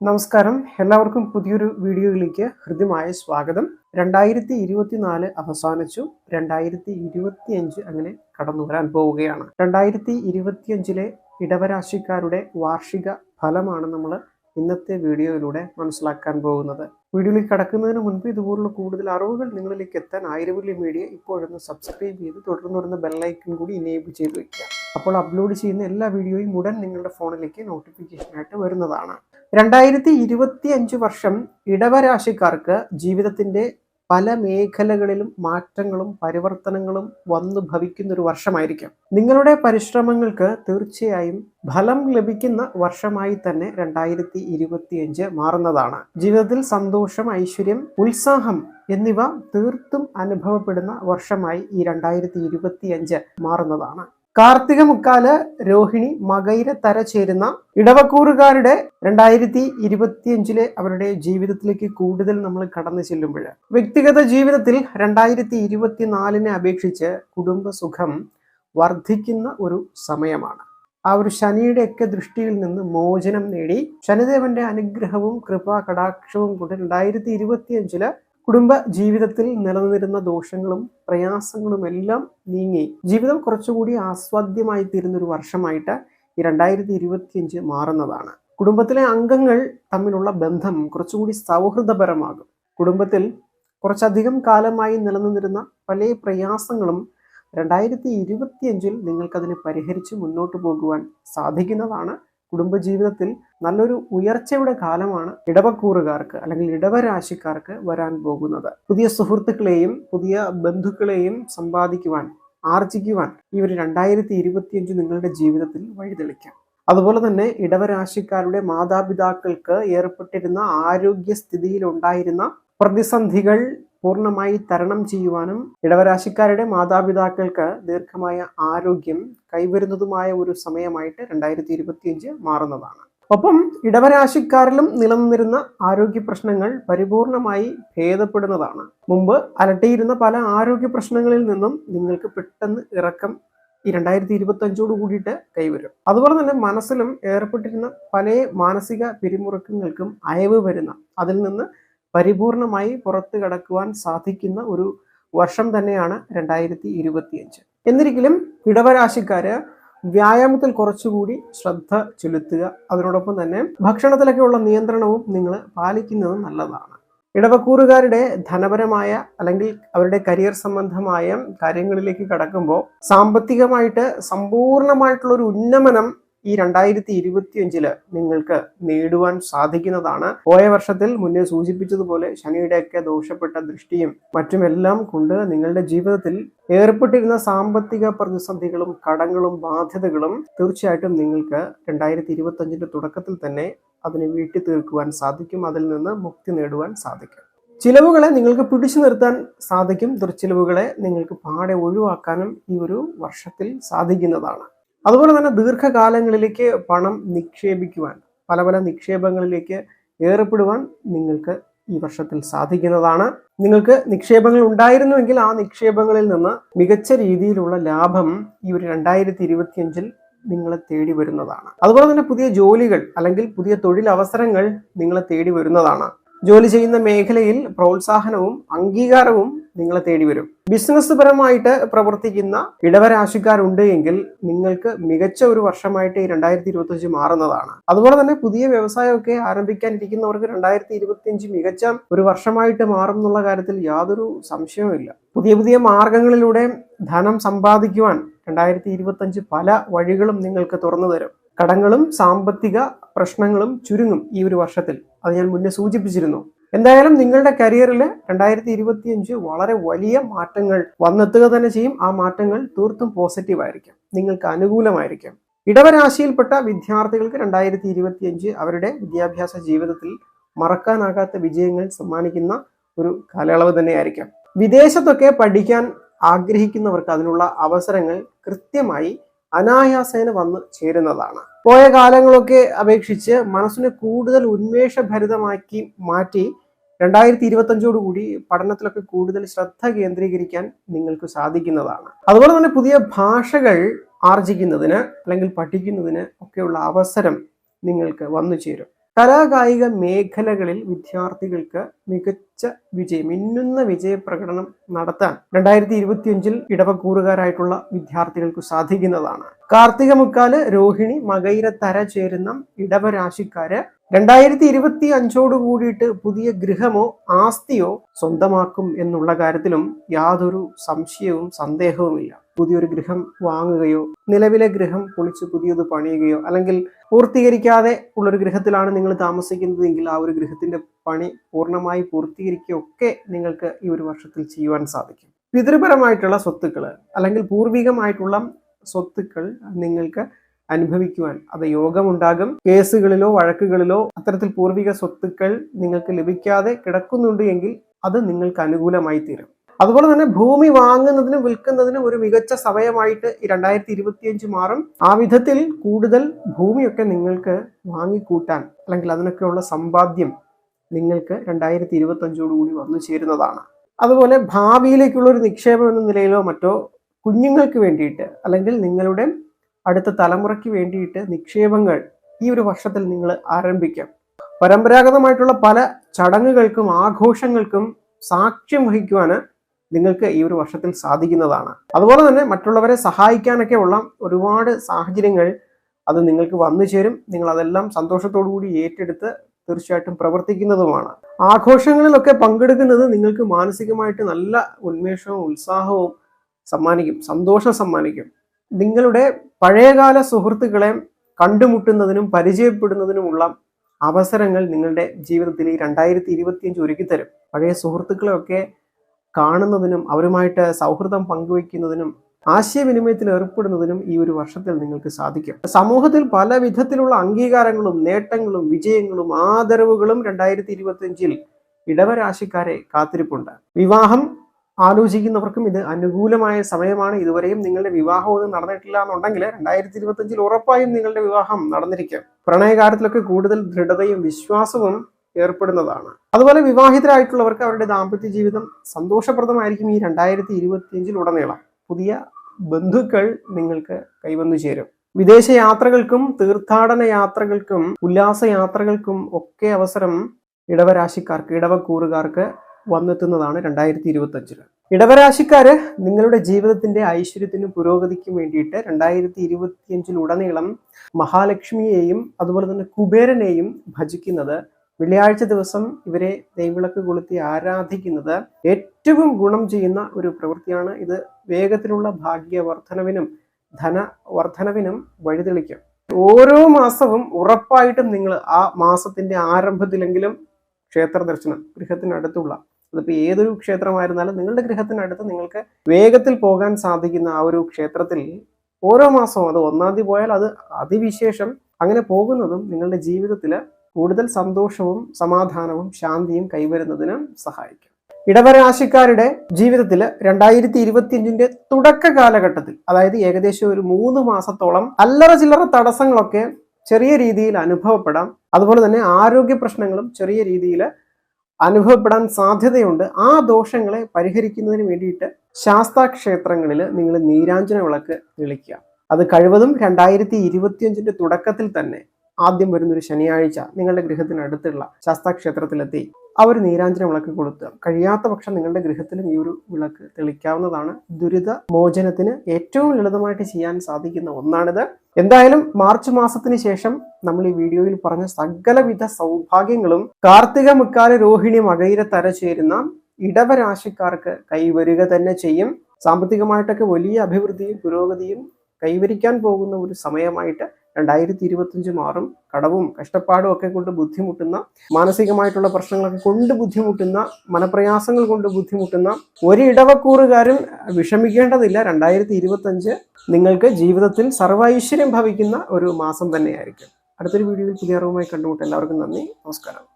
നമസ്കാരം. എല്ലാവർക്കും പുതിയൊരു വീഡിയോയിലേക്ക് ഹൃദ്യമായ സ്വാഗതം. രണ്ടായിരത്തി ഇരുപത്തിനാല് അവസാനിച്ചു. രണ്ടായിരത്തി ഇരുപത്തിയഞ്ച് അങ്ങനെ കടന്നു വരാൻ പോവുകയാണ്. രണ്ടായിരത്തി ഇരുപത്തിയഞ്ചിലെ ഇടവരാശിക്കാരുടെ വാർഷിക ഫലമാണ് നമ്മൾ ഇന്നത്തെ വീഡിയോയിലൂടെ മനസ്സിലാക്കാൻ പോകുന്നത്. വീഡിയോയിൽ കടക്കുന്നതിന് മുൻപ് ഇതുപോലുള്ള കൂടുതൽ അറിവുകൾ നിങ്ങളിലേക്ക് എത്താൻ ആയിരവല്യ മീഡിയ ഇപ്പോഴൊന്ന് സബ്സ്ക്രൈബ് ചെയ്ത് തുടർന്ന് വരുന്ന ബെല്ലൈക്കൺ കൂടി ഇനേബിൾ ചെയ്ത് വയ്ക്കുക അപ്പോൾ അപ്ലോഡ് ചെയ്യുന്ന എല്ലാ വീഡിയോയും ഉടൻ നിങ്ങളുടെ ഫോണിലേക്ക് നോട്ടിഫിക്കേഷനായിട്ട് വരുന്നതാണ്. രണ്ടായിരത്തി ഇരുപത്തി അഞ്ച് വർഷം ഇടവരാശിക്കാർക്ക് ജീവിതത്തിന്റെ പല മേഖലകളിലും മാറ്റങ്ങളും പരിവർത്തനങ്ങളും വന്നു ഭവിക്കുന്ന ഒരു വർഷമായിരിക്കും. നിങ്ങളുടെ പരിശ്രമങ്ങൾക്ക് തീർച്ചയായും ഫലം ലഭിക്കുന്ന വർഷമായി തന്നെ രണ്ടായിരത്തി ഇരുപത്തിയഞ്ച് മാറുന്നതാണ്. ജീവിതത്തിൽ സന്തോഷം ഐശ്വര്യം ഉത്സാഹം എന്നിവ തീർത്തും അനുഭവപ്പെടുന്ന വർഷമായി ഈ രണ്ടായിരത്തി ഇരുപത്തിയഞ്ച് മാറുന്നതാണ്. കാർത്തിക മുക്കാൽ രോഹിണി മകൈര തര ചേരുന്ന ഇടവക്കൂറുകാരുടെ രണ്ടായിരത്തി ഇരുപത്തിയഞ്ചിലെ അവരുടെ ജീവിതത്തിലേക്ക് കൂടുതൽ നമ്മൾ കടന്നു ചെല്ലുമ്പോൾ വ്യക്തിഗത ജീവിതത്തിൽ രണ്ടായിരത്തി ഇരുപത്തിനാലിനെ അപേക്ഷിച്ച് കുടുംബസുഖം വർദ്ധിക്കുന്ന ഒരു സമയമാണ്. ആ ഒരു ശനിയുടെയൊക്കെ ദൃഷ്ടിയിൽ നിന്ന് മോചനം നേടി ശനിദേവന്റെ അനുഗ്രഹവും കൃപാ കടാക്ഷവും കൊണ്ട് രണ്ടായിരത്തി ഇരുപത്തിയഞ്ചിൽ കുടുംബ ജീവിതത്തിൽ നിലനിന്നിരുന്ന ദോഷങ്ങളും പ്രയാസങ്ങളും എല്ലാം നീങ്ങി ജീവിതം കുറച്ചുകൂടി ആസ്വാദ്യമായി തീരുന്ന ഒരു വർഷമായിട്ട് ഈ രണ്ടായിരത്തി ഇരുപത്തിയഞ്ച് മാറുന്നതാണ്. കുടുംബത്തിലെ അംഗങ്ങൾ തമ്മിലുള്ള ബന്ധം കുറച്ചുകൂടി സൗഹൃദപരമാകും. കുടുംബത്തിൽ കുറച്ചധികം കാലമായി നിലനിന്നിരുന്ന പല പ്രയാസങ്ങളും രണ്ടായിരത്തി ഇരുപത്തിയഞ്ചിൽ നിങ്ങൾക്കതിനെ പരിഹരിച്ച് മുന്നോട്ട് പോകുവാൻ സാധിക്കുന്നതാണ് കുടുംബജീവിതത്തിൽ നല്ലൊരു ഉയർച്ചയുടെ കാലമാണ് ഇടവക്കൂറുകാർക്ക് അല്ലെങ്കിൽ ഇടവരാശിക്കാർക്ക് വരാൻ പോകുന്നത്. പുതിയ സുഹൃത്തുക്കളെയും പുതിയ ബന്ധുക്കളെയും സമ്പാദിക്കുവാൻ ആർജിക്കുവാൻ ഈ ഒരു രണ്ടായിരത്തി ഇരുപത്തിയഞ്ച് നിങ്ങളുടെ ജീവിതത്തിൽ വഴിതെളിക്കാം. അതുപോലെ തന്നെ ഇടവരാശിക്കാരുടെ മാതാപിതാക്കൾക്ക് ഏർപ്പെട്ടിരുന്ന ആരോഗ്യസ്ഥിതിയിൽ ഉണ്ടായിരുന്ന പ്രതിസന്ധികൾ പൂർണമായി തരണം ചെയ്യുവാനും ഇടവരാശിക്കാരുടെ മാതാപിതാക്കൾക്ക് ദീർഘമായ ആരോഗ്യം കൈവരുന്നതുമായ ഒരു സമയമായിട്ട് രണ്ടായിരത്തി ഇരുപത്തിയഞ്ച് മാറുന്നതാണ്. ഒപ്പം ഇടവരാശിക്കാരിലും നിലനിന്നിരുന്ന ആരോഗ്യ പ്രശ്നങ്ങൾ പരിപൂർണമായി ഭേദപ്പെടുന്നതാണ്. മുമ്പ് അലട്ടിയിരുന്ന പല ആരോഗ്യ പ്രശ്നങ്ങളിൽ നിന്നും നിങ്ങൾക്ക് പെട്ടെന്ന് ഇറക്കം ഈ രണ്ടായിരത്തി ഇരുപത്തി അഞ്ചോട് കൂടിയിട്ട് കൈവരും. അതുപോലെ തന്നെ മനസ്സിലും ഏർപ്പെട്ടിരുന്ന പല മാനസിക പിരിമുറുക്കങ്ങൾക്കും അയവ് വരുന്ന അതിൽ നിന്ന് പരിപൂർണമായി പുറത്തു കടക്കുവാൻ സാധിക്കുന്ന ഒരു വർഷം തന്നെയാണ് രണ്ടായിരത്തി ഇരുപത്തിയഞ്ച് എന്നിരിക്കലും ഇടവരാശിക്കാര് വ്യായാമത്തിൽ കുറച്ചുകൂടി ശ്രദ്ധ ചെലുത്തുക അതിനോടൊപ്പം തന്നെ ഭക്ഷണത്തിലൊക്കെയുള്ള നിയന്ത്രണവും നിങ്ങൾ പാലിക്കുന്നത് നല്ലതാണ്. ഇടവക്കൂറുകാരുടെ ധനപരമായ അല്ലെങ്കിൽ അവരുടെ കരിയർ സംബന്ധമായ കാര്യങ്ങളിലേക്ക് കടക്കുമ്പോൾ സാമ്പത്തികമായിട്ട് സമ്പൂർണമായിട്ടുള്ള ഒരു ഉന്നമനം ഈ രണ്ടായിരത്തി ഇരുപത്തിയഞ്ചിൽ നിങ്ങൾക്ക് നേടുവാൻ സാധിക്കുന്നതാണ്. പോയ വർഷത്തിൽ മുന്നേ സൂചിപ്പിച്ചതുപോലെ ശനിയുടെയൊക്കെ ദോഷപ്പെട്ട ദൃഷ്ടിയും മറ്റുമെല്ലാം കൊണ്ട് നിങ്ങളുടെ ജീവിതത്തിൽ ഏർപ്പെട്ടിരുന്ന സാമ്പത്തിക പ്രതിസന്ധികളും കടങ്ങളും ബാധ്യതകളും തീർച്ചയായിട്ടും നിങ്ങൾക്ക് രണ്ടായിരത്തി ഇരുപത്തി അഞ്ചിന്റെ തുടക്കത്തിൽ തന്നെ അതിനെ വീട്ടി തീർക്കുവാൻ സാധിക്കും. അതിൽ നിന്ന് മുക്തി നേടുവാൻ സാധിക്കും. ചിലവുകളെ നിങ്ങൾക്ക് പിടിച്ചു നിർത്താൻ സാധിക്കും. ദുർച്ചിലവുകളെ നിങ്ങൾക്ക് പാടെ ഒഴിവാക്കാനും ഈ ഒരു വർഷത്തിൽ സാധിക്കുന്നതാണ്. അതുപോലെ തന്നെ ദീർഘകാലങ്ങളിലേക്ക് പണം നിക്ഷേപിക്കുവാൻ പല പല നിക്ഷേപങ്ങളിലേക്ക് ഏർപ്പെടുവാൻ നിങ്ങൾക്ക് ഈ വർഷത്തിൽ സാധിക്കുന്നതാണ്. നിങ്ങൾക്ക് നിക്ഷേപങ്ങൾ ഉണ്ടായിരുന്നുവെങ്കിൽ ആ നിക്ഷേപങ്ങളിൽ നിന്ന് മികച്ച രീതിയിലുള്ള ലാഭം ഈ ഒരു രണ്ടായിരത്തി ഇരുപത്തിയഞ്ചിൽ നിങ്ങളെ തേടി വരുന്നതാണ്. അതുപോലെ തന്നെ പുതിയ ജോലികൾ അല്ലെങ്കിൽ പുതിയ തൊഴിലവസരങ്ങൾ നിങ്ങളെ തേടി വരുന്നതാണ്. ജോലി ചെയ്യുന്ന മേഖലയിൽ പ്രോത്സാഹനവും അംഗീകാരവും നിങ്ങളെ തേടി വരും. ബിസിനസ് പരമായിട്ട് പ്രവർത്തിക്കുന്ന ഇടവരാശിക്കാരുണ്ട് എങ്കിൽ നിങ്ങൾക്ക് മികച്ച ഒരു വർഷമായിട്ട് ഈ രണ്ടായിരത്തി ഇരുപത്തി അഞ്ച് മാറുന്നതാണ്. അതുപോലെ തന്നെ പുതിയ വ്യവസായമൊക്കെ ആരംഭിക്കാൻ ഇരിക്കുന്നവർക്ക് രണ്ടായിരത്തി ഇരുപത്തി അഞ്ച് മികച്ച ഒരു വർഷമായിട്ട് മാറും എന്നുള്ള കാര്യത്തിൽ യാതൊരു സംശയവുമില്ല. പുതിയ പുതിയ മാർഗങ്ങളിലൂടെ ധനം സമ്പാദിക്കുവാൻ രണ്ടായിരത്തി ഇരുപത്തി അഞ്ച് പല വഴികളും നിങ്ങൾക്ക് തുറന്നു തരും. കടങ്ങളും സാമ്പത്തിക പ്രശ്നങ്ങളും ചുരുങ്ങും ഈ ഒരു വർഷത്തിൽ. അത് ഞാൻ മുന്നേ സൂചിപ്പിച്ചിരുന്നു. എന്തായാലും നിങ്ങളുടെ കരിയറിൽ രണ്ടായിരത്തി ഇരുപത്തി അഞ്ച് വളരെ വലിയ മാറ്റങ്ങൾ വന്നെത്തുക തന്നെ ചെയ്യും. ആ മാറ്റങ്ങൾ തീർത്തും പോസിറ്റീവ് ആയിരിക്കും. നിങ്ങൾക്ക് അനുകൂലമായിരിക്കും. ഇടവരാശിയിൽപ്പെട്ട വിദ്യാർത്ഥികൾക്ക് രണ്ടായിരത്തി ഇരുപത്തി അഞ്ച് അവരുടെ വിദ്യാഭ്യാസ ജീവിതത്തിൽ മറക്കാനാകാത്ത വിജയങ്ങൾ സമ്മാനിക്കുന്ന ഒരു കാലയളവ് തന്നെയായിരിക്കും. വിദേശത്തൊക്കെ പഠിക്കാൻ ആഗ്രഹിക്കുന്നവർക്ക് അതിനുള്ള അവസരങ്ങൾ കൃത്യമായി അനായാസേന വന്ന് ചേരുന്നതാണ്. പോയ കാലങ്ങളൊക്കെ അപേക്ഷിച്ച് മനസ്സിനെ കൂടുതൽ ഉന്മേഷഭരിതമാക്കി മാറ്റി രണ്ടായിരത്തി ഇരുപത്തഞ്ചോട് കൂടി പഠനത്തിലൊക്കെ കൂടുതൽ ശ്രദ്ധ കേന്ദ്രീകരിക്കാൻ നിങ്ങൾക്ക് സാധിക്കുന്നതാണ്. അതുപോലെ തന്നെ പുതിയ ഭാഷകൾ ആർജിക്കുന്നതിന് അല്ലെങ്കിൽ പഠിക്കുന്നതിന് ഒക്കെയുള്ള അവസരം നിങ്ങൾക്ക് വന്നു ചേരും. കലാകായിക മേഖലകളിൽ വിദ്യാർത്ഥികൾക്ക് മികച്ച വിജയം മിന്നുന്ന വിജയപ്രകടനം നടത്താൻ രണ്ടായിരത്തി ഇരുപത്തിയഞ്ചിൽ ഇടവക്കൂറുകാരായിട്ടുള്ള വിദ്യാർത്ഥികൾക്ക് സാധിക്കുന്നതാണ്. കാർത്തിക മുക്കാൽ രോഹിണി മകയിര തര ചേരുന്ന ഇടവരാശിക്കാര് രണ്ടായിരത്തി ഇരുപത്തി അഞ്ചോട് കൂടിയിട്ട് പുതിയ ഗൃഹമോ ആസ്തിയോ സ്വന്തമാക്കും എന്നുള്ള കാര്യത്തിലും യാതൊരു സംശയവും സന്ദേഹവുമില്ല. പുതിയൊരു ഗൃഹം വാങ്ങുകയോ നിലവിലെ ഗൃഹം പൊളിച്ച് പുതിയത് പണിയുകയോ അല്ലെങ്കിൽ പൂർത്തീകരിക്കാതെ ഉള്ളൊരു ഗൃഹത്തിലാണ് നിങ്ങൾ താമസിക്കുന്നതെങ്കിൽ ആ ഒരു ഗൃഹത്തിന്റെ പണി പൂർണമായി പൂർത്തീകരിക്കുകയൊക്കെ നിങ്ങൾക്ക് ഈ ഒരു വർഷത്തിൽ ചെയ്യുവാൻ സാധിക്കും. പിതൃപരമായിട്ടുള്ള സ്വത്തുക്കൾ അല്ലെങ്കിൽ പൂർവികമായിട്ടുള്ള സ്വത്തുക്കൾ നിങ്ങൾക്ക് അനുഭവിക്കുവാൻ അത് യോഗമുണ്ടാകും. കേസുകളിലോ വഴക്കുകളിലോ അത്തരത്തിൽ പൂർവിക സ്വത്തുക്കൾ നിങ്ങൾക്ക് ലഭിക്കാതെ കിടക്കുന്നുണ്ട് എങ്കിൽ അത് നിങ്ങൾക്ക് അനുകൂലമായി തീരും അതുപോലെ തന്നെ ഭൂമി വാങ്ങുന്നതിനും വിൽക്കുന്നതിനും ഒരു മികച്ച സമയമായിട്ട് ഈ രണ്ടായിരത്തി ഇരുപത്തിയഞ്ച് മാറും. ആ വിധത്തിൽ കൂടുതൽ ഭൂമിയൊക്കെ നിങ്ങൾക്ക് വാങ്ങിക്കൂട്ടാൻ അല്ലെങ്കിൽ അതിനൊക്കെയുള്ള സമ്പാദ്യം നിങ്ങൾക്ക് രണ്ടായിരത്തി ഇരുപത്തി അഞ്ചോടുകൂടി വന്നു ചേരുന്നതാണ്. അതുപോലെ ഭാവിയിലേക്കുള്ള ഒരു നിക്ഷേപം എന്ന നിലയിലോ മറ്റോ കുഞ്ഞുങ്ങൾക്ക് വേണ്ടിയിട്ട് അല്ലെങ്കിൽ നിങ്ങളുടെ അടുത്ത തലമുറയ്ക്ക് വേണ്ടിയിട്ട് നിക്ഷേപങ്ങൾ ഈ ഒരു വർഷത്തിൽ നിങ്ങൾ ആരംഭിക്കാം. പരമ്പരാഗതമായിട്ടുള്ള പല ചടങ്ങുകൾക്കും ആഘോഷങ്ങൾക്കും സാക്ഷ്യം വഹിക്കുവാൻ നിങ്ങൾക്ക് ഈ ഒരു വർഷത്തിൽ സാധിക്കുന്നതാണ്. അതുപോലെ തന്നെ മറ്റുള്ളവരെ സഹായിക്കാനൊക്കെ ഉള്ള ഒരുപാട് സാഹചര്യങ്ങൾ അത് നിങ്ങൾക്ക് വന്നു ചേരും. നിങ്ങൾ അതെല്ലാം സന്തോഷത്തോടു കൂടി ഏറ്റെടുത്ത് തീർച്ചയായിട്ടും പ്രവർത്തിക്കുന്നതുമാണ്. ആഘോഷങ്ങളിലൊക്കെ പങ്കെടുക്കുന്നത് നിങ്ങൾക്ക് മാനസികമായിട്ട് നല്ല ഉന്മേഷവും ഉത്സാഹവും സമ്മാനിക്കും സന്തോഷം സമ്മാനിക്കും. നിങ്ങളുടെ പഴയകാല സുഹൃത്തുക്കളെ കണ്ടുമുട്ടുന്നതിനും പരിചയപ്പെടുന്നതിനുമുള്ള അവസരങ്ങൾ നിങ്ങളുടെ ജീവിതത്തിൽ ഈ രണ്ടായിരത്തി ഇരുപത്തിയഞ്ച് ഒരുക്കിത്തരും. പഴയ സുഹൃത്തുക്കളെയൊക്കെ കാണുന്നതിനും അവരുമായിട്ട് സൗഹൃദം പങ്കുവയ്ക്കുന്നതിനും ആശയവിനിമയത്തിൽ ഏർപ്പെടുന്നതിനും ഈ ഒരു വർഷത്തിൽ നിങ്ങൾക്ക് സാധിക്കും. സമൂഹത്തിൽ പല വിധത്തിലുള്ള അംഗീകാരങ്ങളും നേട്ടങ്ങളും വിജയങ്ങളും ആദരവുകളും രണ്ടായിരത്തി ഇരുപത്തിയഞ്ചിൽ ഇടവരാശിക്കാരെ കാത്തിരിപ്പുണ്ട്. വിവാഹം ആലോചിക്കുന്നവർക്കും ഇത് അനുകൂലമായ സമയമാണ്. ഇതുവരെയും നിങ്ങളുടെ വിവാഹം ഒന്നും നടന്നിട്ടില്ല എന്നുണ്ടെങ്കിൽ രണ്ടായിരത്തി ഇരുപത്തിയഞ്ചിൽ ഉറപ്പായും നിങ്ങളുടെ വിവാഹം നടന്നിരിക്കും. പ്രണയകാര്യത്തിലൊക്കെ കൂടുതൽ ദൃഢതയും വിശ്വാസവും ഏർപ്പെടുന്നതാണ്. അതുപോലെ വിവാഹിതരായിട്ടുള്ളവർക്ക് അവരുടെ ദാമ്പത്യ ജീവിതം സന്തോഷപ്രദമായിരിക്കും ഈ രണ്ടായിരത്തി ഇരുപത്തിയഞ്ചിൽ ഉടനീളം പുതിയ ബന്ധുക്കൾ നിങ്ങൾക്ക് കൈവന്നു ചേരും. വിദേശ യാത്രകൾക്കും തീർത്ഥാടന യാത്രകൾക്കും ഉല്ലാസ യാത്രകൾക്കും ഒക്കെ അവസരം ഇടവരാശിക്കാർക്ക് ഇടവക്കൂറുകാർക്ക് വന്നെത്തുന്നതാണ് രണ്ടായിരത്തി ഇരുപത്തഞ്ചിൽ ഇടവരാശിക്കാര് നിങ്ങളുടെ ജീവിതത്തിന്റെ ഐശ്വര്യത്തിനും പുരോഗതിക്കും വേണ്ടിയിട്ട് രണ്ടായിരത്തി ഇരുപത്തിയഞ്ചിലുടനീളം മഹാലക്ഷ്മിയെയും അതുപോലെ തന്നെ കുബേരനെയും ഭജിക്കുന്നത് വെള്ളിയാഴ്ച ദിവസം ഇവരെ ദൈവിളക്ക് കൊളുത്തി ആരാധിക്കുന്നത് ഏറ്റവും ഗുണം ചെയ്യുന്ന ഒരു പ്രവൃത്തിയാണ്. ഇത് വേഗത്തിലുള്ള ഭാഗ്യവർദ്ധനവിനും ധന ധനവർദ്ധനവിനും വഴിതെളിക്കും. ഓരോ മാസവും ഉറപ്പായിട്ടും നിങ്ങൾ ആ മാസത്തിന്റെ ആരംഭത്തിലെങ്കിലും ക്ഷേത്ര ദർശനം ഗൃഹത്തിനടുത്തുള്ള അതിപ്പോൾ ഏതൊരു ക്ഷേത്രമായിരുന്നാലും നിങ്ങളുടെ ഗൃഹത്തിനടുത്ത് നിങ്ങൾക്ക് വേഗത്തിൽ പോകാൻ സാധിക്കുന്ന ആ ഒരു ക്ഷേത്രത്തിൽ ഓരോ മാസവും അത് ഒന്നാം തീയതി പോയാൽ അത് അതിവിശേഷം അങ്ങനെ പോകുന്നതും നിങ്ങളുടെ ജീവിതത്തിൽ കൂടുതൽ സന്തോഷവും സമാധാനവും ശാന്തിയും കൈവരുന്നതിന് സഹായിക്കും. ഇടവരാശിക്കാരുടെ ജീവിതത്തിൽ രണ്ടായിരത്തി ഇരുപത്തിയഞ്ചിന്റെ തുടക്ക കാലഘട്ടത്തിൽ അതായത് ഏകദേശം ഒരു മൂന്ന് മാസത്തോളം അല്ലറ ചില്ലറ തടസ്സങ്ങളൊക്കെ ചെറിയ രീതിയിൽ അനുഭവപ്പെടാം. അതുപോലെ തന്നെ ആരോഗ്യ പ്രശ്നങ്ങളും ചെറിയ രീതിയിൽ അനുഭവപ്പെടാൻ സാധ്യതയുണ്ട്. ആ ദോഷങ്ങളെ പരിഹരിക്കുന്നതിന് വേണ്ടിയിട്ട് ശാസ്താക്ഷേത്രങ്ങളിൽ നിങ്ങൾ നീരാഞ്ജന വിളക്ക് തെളിക്കുക. അത് കഴിവതും രണ്ടായിരത്തി ഇരുപത്തിയഞ്ചിന്റെ തുടക്കത്തിൽ തന്നെ ആദ്യം വരുന്നൊരു ശനിയാഴ്ച നിങ്ങളുടെ ഗൃഹത്തിനടുത്തുള്ള ശാസ്താ ക്ഷേത്രത്തിലെത്തി ആ ഒരു നീരാഞ്ജന വിളക്ക് കൊളുത്തുക കഴിയാത്ത പക്ഷം നിങ്ങളുടെ ഗൃഹത്തിലും ഈ ഒരു വിളക്ക് തെളിക്കാവുന്നതാണ്. ദുരിത മോചനത്തിന് ഏറ്റവും ലളിതമായിട്ട് ചെയ്യാൻ സാധിക്കുന്ന ഒന്നാണിത്. എന്തായാലും മാർച്ച് മാസത്തിന് ശേഷം നമ്മൾ ഈ വീഡിയോയിൽ പറഞ്ഞ സകലവിധ സൗഭാഗ്യങ്ങളും കാർത്തിക മുക്കാല രോഹിണി മകയിര തര ചേരുന്ന ഇടവരാശിക്കാർക്ക് കൈവരിക തന്നെ ചെയ്യും. സാമ്പത്തികമായിട്ടൊക്കെ വലിയ അഭിവൃദ്ധിയും പുരോഗതിയും കൈവരിക്കാൻ പോകുന്ന ഒരു സമയമായിട്ട് രണ്ടായിരത്തി ഇരുപത്തിയഞ്ച് മാറും. കടവും കഷ്ടപ്പാടും ഒക്കെ കൊണ്ട് ബുദ്ധിമുട്ടുന്ന മാനസികമായിട്ടുള്ള പ്രശ്നങ്ങളൊക്കെ കൊണ്ട് ബുദ്ധിമുട്ടുന്ന മനപ്രയാസങ്ങൾ കൊണ്ട് ബുദ്ധിമുട്ടുന്ന ഒരു ഇടവക്കൂറുകാരും വിഷമിക്കേണ്ടതില്ല. രണ്ടായിരത്തി ഇരുപത്തഞ്ച് നിങ്ങൾക്ക് ജീവിതത്തിൽ സർവൈശ്വര്യം ഭവിക്കുന്ന ഒരു മാസം തന്നെയായിരിക്കും. അടുത്തൊരു വീഡിയോയിൽ പുതിയ അറിവുമായി കണ്ടുമുട്ട്. എല്ലാവർക്കും നന്ദി. നമസ്കാരം.